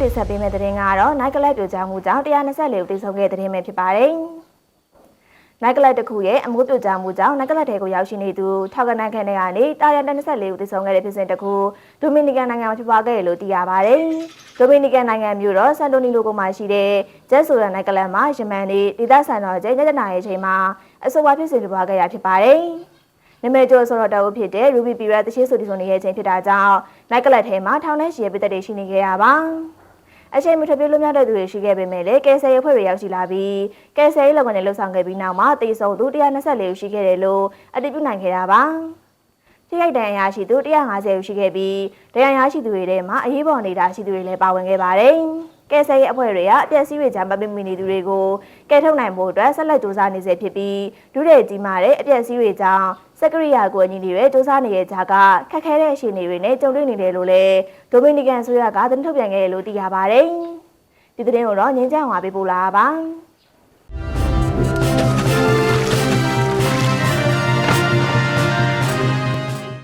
တင်ဆက်ပေးမယ့်သတင်းကတော့နိုက်ကလပ်ပြိုကျမှုကြောင့်124ဦးတိဆုံးခဲ့တဲ့သတင်းပဲဖြစ်ပါတယ်။နိုက်ကလပ်တစ်ခုရဲ့အမိုးပြိုကျမှုကြောင့်နိုက်ကလပ်ထဲကိုရောက်ရှိနေသူထောက်ကနန်းခန့်တွေကနေတာယာ124ဦးတိဆုံးခဲ့တဲ့ဖြစ်စဉ်တစ်ခုဒိုမီနီကန်နိုင်ငံမှာဖြစ်ပွားခဲ့တယ်လို့သိရပါတယ်။ဒိုမီနီကန်နိုင်ငံမြို့တော်ဆန်တိုနီလိုကိုမှာရှိတဲ့ဂျက်ဆိုရန်နိုက်ကလပ်မှာယမန်နေ့ဒေသဆန်တော်ကျင်းညနေရဲ့အချိန်မှာအဆိုပါဖြစ်စဉ်ဖြစ်ပွားခဲ့ရဖြစ်ပါတယ်။နမဲကျော်ဆိုတော့တအုပ်ဖြစ်တဲ့ Ruby Pira တရှိဆိုဒီဆိုနေရဲ့အချိန်ဖြစ်တာကြောင့်နိုက်ကလပ်ထဲမှာထောင်နဲ့ရှည်ပိသက်တွေရှိနေခဲ့ရပါ အချိန်မထပြေလို့များတဲ့သူတွေရှိခဲ့ပေမဲ့လည်းကယ်ဆယ်ရေးအဖွဲ့တွေရောက်ရှိလာပြီးကယ်ဆယ်ရေးလုပ်ငန်းတွေလှုပ်ဆောင်ခဲ့ပြီးနောက်မှာတေဆုံသူ124ဦးရှိခဲ့တယ်လို့အတည်ပြုနိုင်ခဲ့တာပါထိခိုက်ဒဏ်ရာရှိသူ150ဦးရှိခဲ့ပြီးဒဏ်ရာရရှိသူတွေထဲမှာအရေးပေါ်နေတာရှိသူတွေလည်းပါဝင်ခဲ့ပါတယ် ကယ်ဆယ်ရေးအဖွဲ့တွေကအပြက်စီးတွေကြားမပင်မီနေသူတွေကိုကယ်ထုတ်နိုင်ဖို့အတွက်ဆက်လက်စူးစမ်းနေစေဖြစ်ပြီးဒုရဲကြီးမာတဲ့အပြက်စီးတွေကြောင့်စက်ကရိယာကိုအညီတွေစူးစမ်းနေတဲ့ကြားကခက်ခဲတဲ့အခြေအနေတွေနဲ့ကြုံတွေ့နေတယ်လို့လည်းဒိုမီနီကန်ဆိုရကသတင်းထုတ်ပြန်ခဲ့တယ်လို့သိရပါတယ်။ဒီသတင်းကိုတော့ငင်းကြအောင်ပါပေးပို့လာပါ။